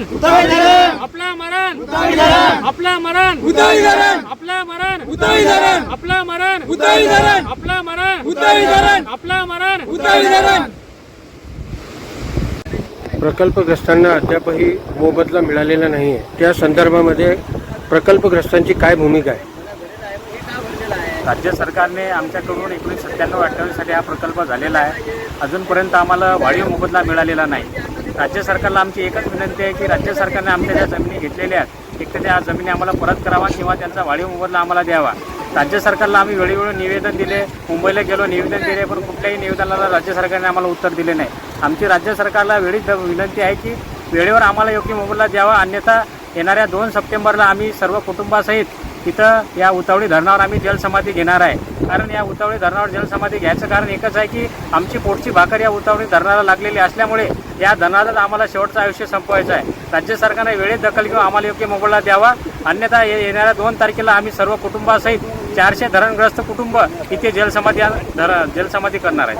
मरण. आपला मरण. आपला मरण. आपला मरण. आपला मरण. आपला मरण. आपला मरण. प्रकल्पग्रस्तांना अद्यापही मोबदला मिळालेला नाही आहे त्या संदर्भामध्ये प्रकल्पग्रस्तांची काय भूमिका आहे? राज्य सरकारने आमच्याकडून एकोणीसशे सत्त्याण्णव अठ्ठावीस साली हा प्रकल्प झालेला आहे. अजूनपर्यंत आम्हाला वाढीव मोबदला मिळालेला नाही. राज्य सरकारला आमची एकच विनंती आहे की राज्य सरकारने आमच्या ज्या जमिनी घेतलेल्या आहेत एक तर त्या जमिनी आम्हाला परत करावा किंवा त्यांचा वाढीव मोबदला आम्हाला द्यावा. राज्य सरकारला आम्ही वेळोवेळी निवेदन दिले मुंबईला गेलो निवेदन दिले पण कुठल्याही निवेदनाला राज्य सरकारने आम्हाला उत्तर दिले नाही. आमची राज्य सरकारला वेळीच विनंती आहे की वेळेवर आम्हाला योग्य मोबदला द्यावा अन्यथा येणाऱ्या दोन सप्टेंबरला आम्ही सर्व कुटुंबासहित तिथं या उतावळी धरणावर आम्ही जलसमाधी घेणार आहे. कारण या उतावळी धरणावर जलसमाधी घ्यायचं कारण एकच आहे की आमची पोटची भाकर या उतावळी धरणाला लागलेली असल्यामुळे या धरणालाच आम्हाला शेवटचं आयुष्य संपवायचं आहे. राज्य सरकारने वेळेत दखल घेऊन आम्हाला योग्य मोबदला द्यावा. अन्यथा ये- येणाऱ्या दोन तारखेला आम्ही सर्व कुटुंबासहित चारशे धरणग्रस्त कुटुंब इथे जलसमाधी धर जलसमाधी करणार आहे.